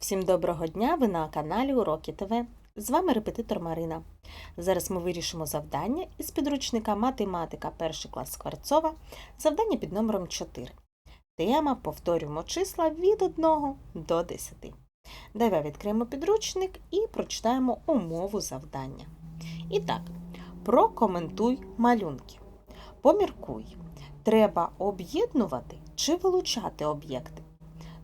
Всім доброго дня! Ви на каналі Уроки ТВ. З вами репетитор Марина. Зараз ми вирішимо завдання із підручника Математика 1 клас Скворцова, завдання під номером 4. Тема повторюємо числа від 1 до 10. Давай відкриємо підручник і прочитаємо умову завдання. І так, прокоментуй малюнки. Поміркуй. Треба об'єднувати чи вилучати об'єкти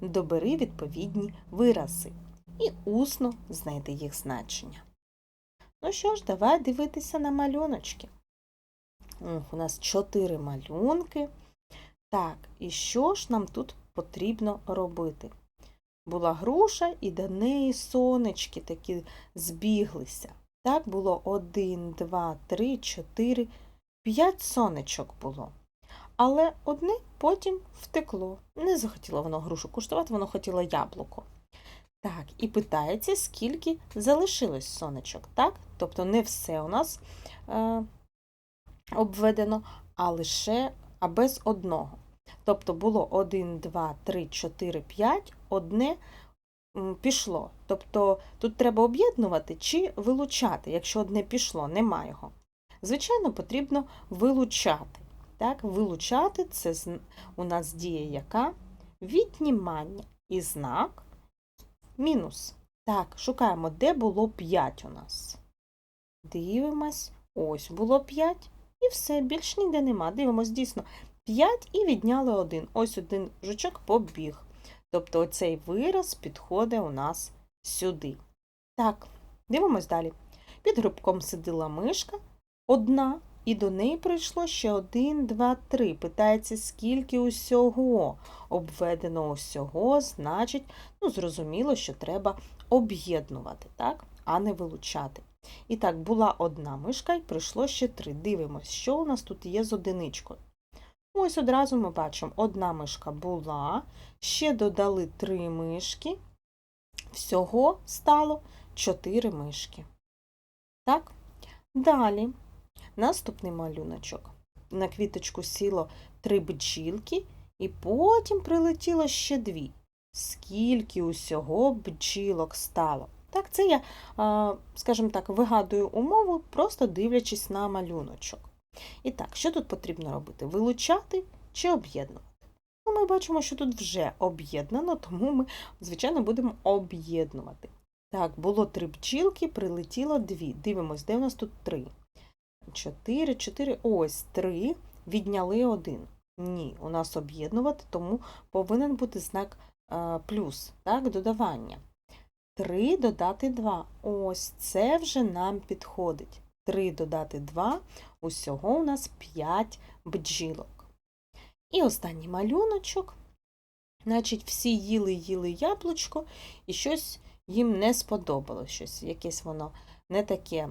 добери відповідні вирази і усно знайди їх значення. Ну що ж, давай дивитися на малюночки. Ох, у нас чотири малюнки. Так, і що ж нам тут потрібно робити? Була груша, і до неї сонечки такі збіглися. Так, було один, два, три, чотири, п'ять сонечок було. Але одне потім втекло. Не захотіло воно грушу куштувати, воно хотіло яблуко. Так, і питається, скільки залишилось сонечок, так? Тобто не все у нас е, обведено, а лише а без одного. Тобто було 1, 2, 3, 4, 5, одне пішло. Тобто тут треба об'єднувати чи вилучати, якщо одне пішло, нема його. Звичайно, потрібно вилучати. Так, вилучати це у нас дія яка? Віднімання і знак мінус. Так, шукаємо, де було 5 у нас. Дивимось, ось було 5 і все, більш ніде нема. Дивимось, дійсно, 5 і відняли 1. Ось один жучок побіг. Тобто оцей вираз підходить у нас сюди. Так, дивимось далі. Під грибком сиділа мишка, одна і до неї прийшло ще один, два, три. Питається, скільки усього обведено усього, значить, ну, зрозуміло, що треба об'єднувати, так, а не вилучати. І так, була одна мишка і прийшло ще три. Дивимось, що у нас тут є з одиничкою. Ось одразу ми бачимо, одна мишка була, ще додали три мишки, всього стало чотири мишки. Так, далі. Наступний малюночок. На квіточку сіло три бджілки, і потім прилетіло ще дві. Скільки усього бджілок стало? Так, це я, скажімо так, вигадую умову, просто дивлячись на малюночок. І так, що тут потрібно робити? Вилучати чи об'єднувати? Ну, ми бачимо, що тут вже об'єднано, тому ми, звичайно, будемо об'єднувати. Так, було три бджілки, прилетіло дві. Дивимось, де у нас тут три. 4, 4, ось 3, відняли 1. Ні, у нас об'єднувати, тому повинен бути знак е, плюс, так, додавання. 3 додати 2. Ось це вже нам підходить. 3 додати 2, усього у нас 5 бджілок. І останній малюночок. Значить, всі їли їли яблучко, і щось їм не сподобалось. Щось, якесь воно не таке.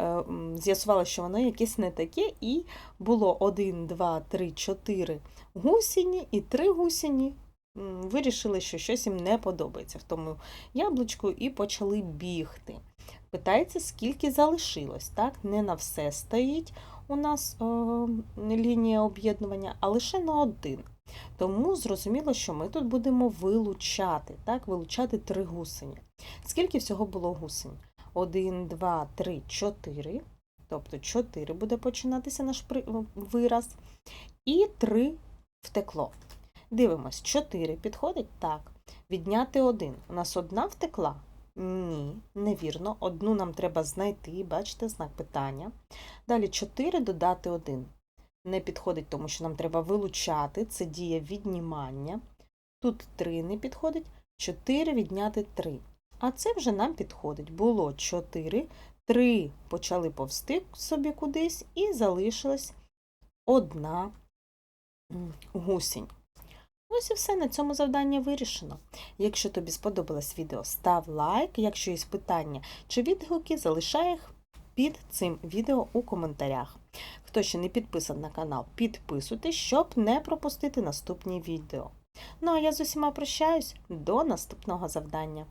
Е, м, з'ясували, що воно якесь не таке, і було 1, 2, 3, 4 гусіні і 3 гусіні вирішили, що щось їм не подобається в тому яблучку і почали бігти. Питається, скільки залишилось, так? Не на все стоїть у нас е, лінія об'єднування, а лише на один. Тому зрозуміло, що ми тут будемо вилучати, так? вилучати три гусені. Скільки всього було гусень? 1, 2, 3, 4. Тобто 4 буде починатися наш вираз. І 3 втекло. Дивимось, 4 підходить? Так. Відняти 1. У нас одна втекла? Ні, невірно. Одну нам треба знайти, бачите, знак питання. Далі 4 додати 1. Не підходить, тому що нам треба вилучати. Це дія віднімання. Тут 3 не підходить. 4 відняти 3. А це вже нам підходить. Було 4, 3 почали повсти собі кудись, і залишилась одна гусінь. Ось і все, на цьому завдання вирішено. Якщо тобі сподобалось відео, став лайк. Якщо є питання чи відгуки, залишай їх під цим відео у коментарях. Хто ще не підписаний на канал, підписуйтесь, щоб не пропустити наступні відео. Ну а я з усіма прощаюсь до наступного завдання.